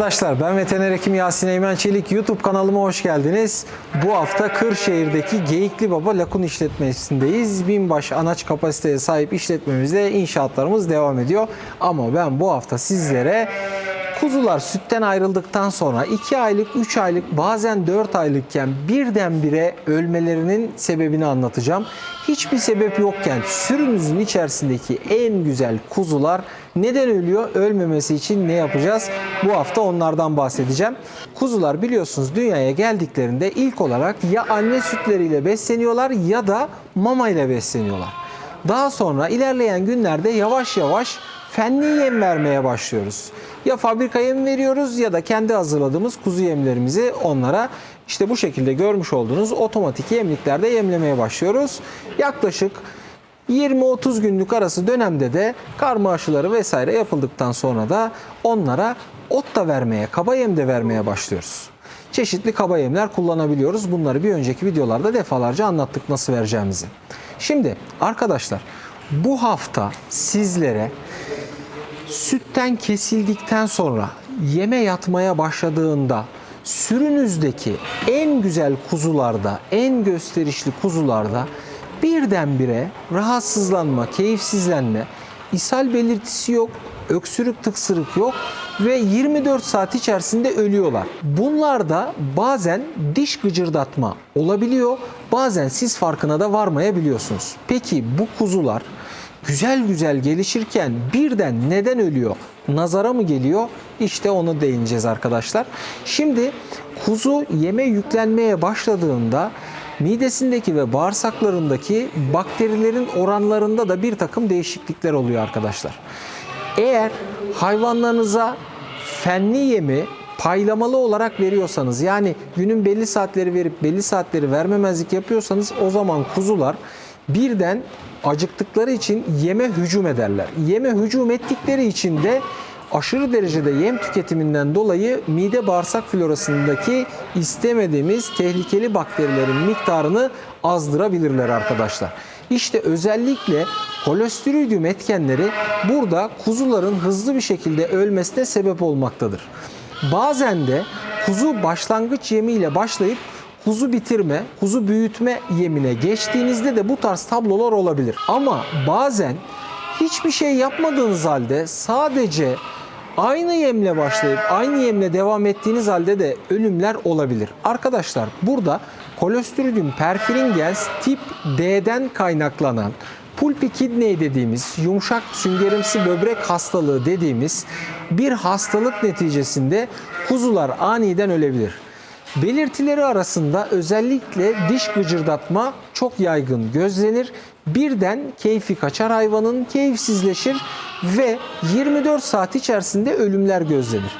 Arkadaşlar ben veteriner hekim Yasin Eymen Çelik YouTube kanalıma hoş geldiniz. Bu hafta Kırşehir'deki Geyikli Baba Lakun işletmesindeyiz. Binbaş anaç kapasiteye sahip işletmemizde inşaatlarımız devam ediyor. Ama ben bu hafta sizlere kuzular sütten ayrıldıktan sonra 2 aylık, 3 aylık bazen 4 aylıkken birdenbire ölmelerinin sebebini anlatacağım. Hiçbir sebep yokken sürünüzün içerisindeki en güzel kuzular neden ölüyor? Ölmemesi için ne yapacağız? Bu hafta onlardan bahsedeceğim. Kuzular biliyorsunuz dünyaya geldiklerinde ilk olarak ya anne sütleriyle besleniyorlar ya da mama ile besleniyorlar. Daha sonra ilerleyen günlerde yavaş yavaş fenli yem vermeye başlıyoruz. Ya fabrika yem veriyoruz ya da kendi hazırladığımız kuzu yemlerimizi onlara işte bu şekilde görmüş olduğunuz otomatik yemliklerde yemlemeye başlıyoruz. Yaklaşık 20-30 günlük arası dönemde de karma aşıları vesaire yapıldıktan sonra da onlara ot da vermeye, kaba yem de vermeye başlıyoruz. Çeşitli kaba yemler kullanabiliyoruz. Bunları bir önceki videolarda defalarca anlattık nasıl vereceğimizi. Şimdi arkadaşlar bu hafta sizlere sütten kesildikten sonra yeme yatmaya başladığında sürünüzdeki en güzel kuzularda, en gösterişli kuzularda birdenbire rahatsızlanma, keyifsizlenme, ishal belirtisi yok, öksürük tıksırık yok ve 24 saat içerisinde ölüyorlar. Bunlarda bazen diş gıcırdatma olabiliyor, bazen siz farkına da varmayabiliyorsunuz. Peki bu kuzular güzel güzel gelişirken birden neden ölüyor? Nazara mı geliyor? İşte onu değineceğiz arkadaşlar. Şimdi kuzu yeme yüklenmeye başladığında midesindeki ve bağırsaklarındaki bakterilerin oranlarında da bir takım değişiklikler oluyor arkadaşlar. Eğer hayvanlarınıza fenli yemi paylamalı olarak veriyorsanız yani günün belli saatleri verip belli saatleri vermemezlik yapıyorsanız o zaman kuzular birden acıktıkları için yeme hücum ederler. Yeme hücum ettikleri için de aşırı derecede yem tüketiminden dolayı mide bağırsak florasındaki istemediğimiz tehlikeli bakterilerin miktarını azdırabilirler arkadaşlar. İşte özellikle Clostridium etkenleri burada kuzuların hızlı bir şekilde ölmesine sebep olmaktadır. Bazen de kuzu başlangıç yemiyle başlayıp kuzu bitirme, kuzu büyütme yemine geçtiğinizde de bu tarz tablolar olabilir. Ama bazen hiçbir şey yapmadığınız halde sadece aynı yemle başlayıp aynı yemle devam ettiğiniz halde de ölümler olabilir. Arkadaşlar burada Clostridium perfringens tip D'den kaynaklanan pulpi kidney dediğimiz yumuşak süngerimsi böbrek hastalığı dediğimiz bir hastalık neticesinde kuzular aniden ölebilir. Belirtileri arasında özellikle diş gıcırdatma çok yaygın gözlenir. Birden keyfi kaçar hayvanın, keyifsizleşir ve 24 saat içerisinde ölümler gözlenir.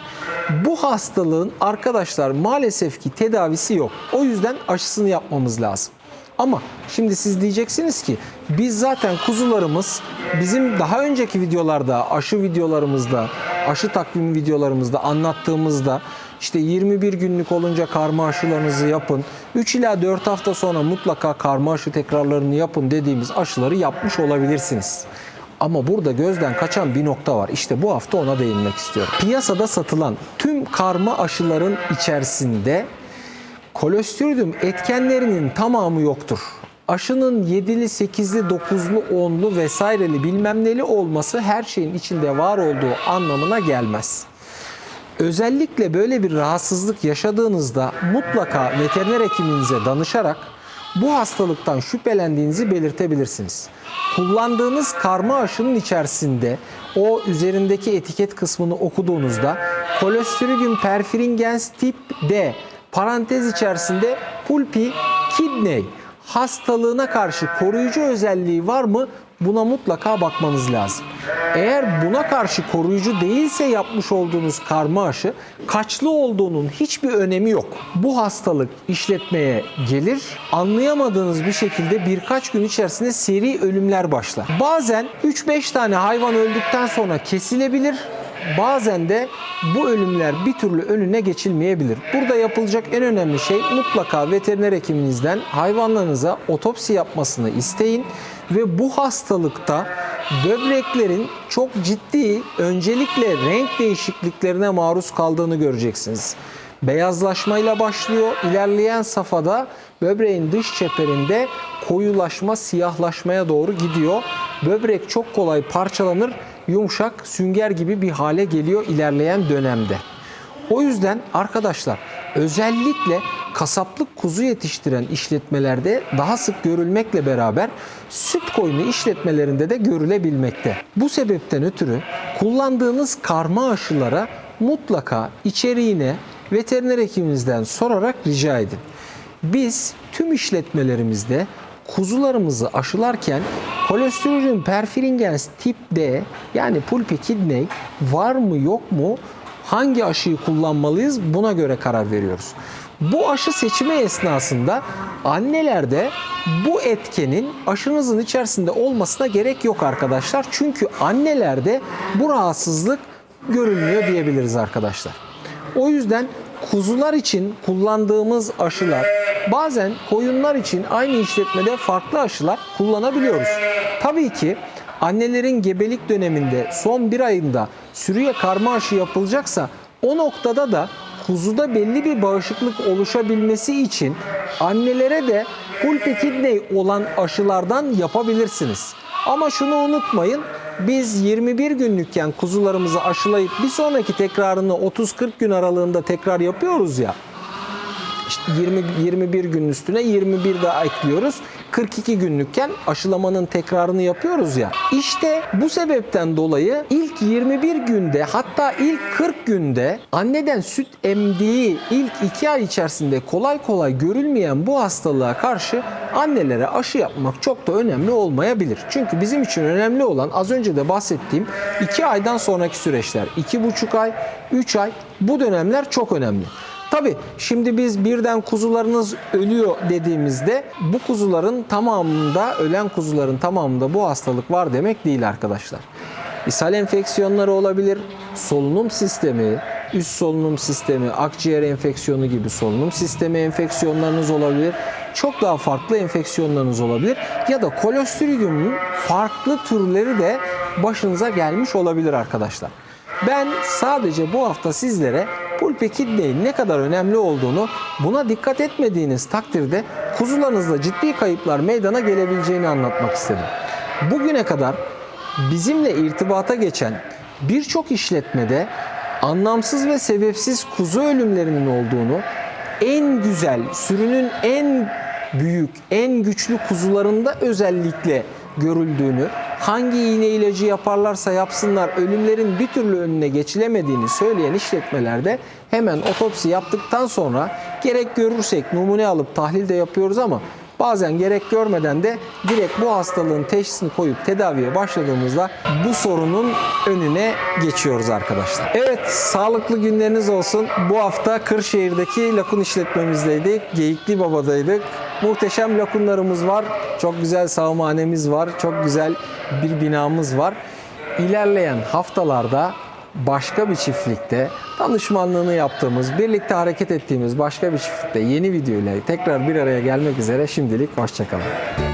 Bu hastalığın arkadaşlar maalesef ki tedavisi yok. O yüzden aşısını yapmamız lazım. Ama şimdi siz diyeceksiniz ki biz zaten kuzularımız bizim daha önceki videolarda, aşı videolarımızda, aşı takvim videolarımızda anlattığımızda işte 21 günlük olunca karma aşılarınızı yapın. 3 ila 4 hafta sonra mutlaka karma aşı tekrarlarını yapın dediğimiz aşıları yapmış olabilirsiniz. Ama burada gözden kaçan bir nokta var. İşte bu hafta ona değinmek istiyorum. Piyasada satılan tüm karma aşıların içerisinde Clostridium etkenlerinin tamamı yoktur. Aşının 7'li, 8'li, 9'lu, 10'lu vesaireli bilmem neli olması her şeyin içinde var olduğu anlamına gelmez. Özellikle böyle bir rahatsızlık yaşadığınızda mutlaka veteriner hekiminize danışarak bu hastalıktan şüphelendiğinizi belirtebilirsiniz. Kullandığınız karma aşının içerisinde o üzerindeki etiket kısmını okuduğunuzda Clostridium perfringens tip D parantez içerisinde pulpi kidney hastalığına karşı koruyucu özelliği var mı? Buna mutlaka bakmanız lazım. Eğer buna karşı koruyucu değilse yapmış olduğunuz karma aşı kaçlı olduğunun hiçbir önemi yok. Bu hastalık işletmeye gelir. Anlayamadığınız bir şekilde birkaç gün içerisinde seri ölümler başlar. Bazen 3-5 tane hayvan öldükten sonra kesilebilir bazen de bu ölümler bir türlü önüne geçilmeyebilir. Burada yapılacak en önemli şey mutlaka veteriner hekiminizden hayvanlarınıza otopsi yapmasını isteyin ve bu hastalıkta böbreklerin çok ciddi öncelikle renk değişikliklerine maruz kaldığını göreceksiniz. Beyazlaşmayla başlıyor. İlerleyen safhada böbreğin dış çeperinde koyulaşma, siyahlaşmaya doğru gidiyor. Böbrek çok kolay parçalanır, yumuşak, sünger gibi bir hale geliyor ilerleyen dönemde. O yüzden arkadaşlar özellikle kasaplık kuzu yetiştiren işletmelerde daha sık görülmekle beraber süt koyunu işletmelerinde de görülebilmekte. Bu sebepten ötürü kullandığınız karma aşılara mutlaka içeriğine veteriner hekiminizden sorarak rica edin. Biz tüm işletmelerimizde kuzularımızı aşılarken Clostridium perfringens tip D yani pulpi kidney var mı yok mu hangi aşıyı kullanmalıyız buna göre karar veriyoruz. Bu aşı seçimi esnasında annelerde bu etkenin aşınızın içerisinde olmasına gerek yok arkadaşlar. Çünkü annelerde bu rahatsızlık görülmüyor diyebiliriz arkadaşlar. O yüzden kuzular için kullandığımız aşılar bazen koyunlar için aynı işletmede farklı aşılar kullanabiliyoruz. Tabii ki annelerin gebelik döneminde son bir ayında sürüye karma aşı yapılacaksa o noktada da kuzuda belli bir bağışıklık oluşabilmesi için annelere de pulpi kidney olan aşılardan yapabilirsiniz. Ama şunu unutmayın. Biz 21 günlükken kuzularımızı aşılayıp bir sonraki tekrarını 30-40 gün aralığında tekrar yapıyoruz ya. İşte 20 21 gün üstüne 21 daha ekliyoruz. 42 günlükken aşılamanın tekrarını yapıyoruz ya. İşte bu sebepten dolayı ilk 21 günde hatta ilk 40 günde anneden süt emdiği ilk 2 ay içerisinde kolay kolay görülmeyen bu hastalığa karşı annelere aşı yapmak çok da önemli olmayabilir. Çünkü bizim için önemli olan az önce de bahsettiğim 2 aydan sonraki süreçler. 2,5 ay, 3 ay bu dönemler çok önemli. Tabi şimdi biz birden kuzularınız ölüyor dediğimizde bu kuzuların tamamında ölen kuzuların tamamında bu hastalık var demek değil arkadaşlar. İshal enfeksiyonları olabilir, solunum sistemi, üst solunum sistemi, akciğer enfeksiyonu gibi solunum sistemi enfeksiyonlarınız olabilir. Çok daha farklı enfeksiyonlarınız olabilir ya da Clostridium'un farklı türleri de başınıza gelmiş olabilir arkadaşlar. Ben sadece bu hafta sizlere pulpi kidneyin ne kadar önemli olduğunu, buna dikkat etmediğiniz takdirde kuzularınızda ciddi kayıplar meydana gelebileceğini anlatmak istedim. Bugüne kadar bizimle irtibata geçen birçok işletmede anlamsız ve sebepsiz kuzu ölümlerinin olduğunu, en güzel, sürünün en büyük, en güçlü kuzularında özellikle görüldüğünü, hangi iğne ilacı yaparlarsa yapsınlar ölümlerin bir türlü önüne geçilemediğini söyleyen işletmelerde hemen otopsi yaptıktan sonra gerek görürsek numune alıp tahlil de yapıyoruz ama bazen gerek görmeden de direkt bu hastalığın teşhisini koyup tedaviye başladığımızda bu sorunun önüne geçiyoruz arkadaşlar. Evet sağlıklı günleriniz olsun. Bu hafta Kırşehir'deki lakun işletmemizdeydik. Geyikli Baba'daydık. Muhteşem lakunlarımız var. Çok güzel sağımhanemiz var. Çok güzel bir binamız var. İlerleyen haftalarda başka bir çiftlikte danışmanlığını yaptığımız, birlikte hareket ettiğimiz başka bir çiftlikte yeni video ile tekrar bir araya gelmek üzere şimdilik hoşçakalın.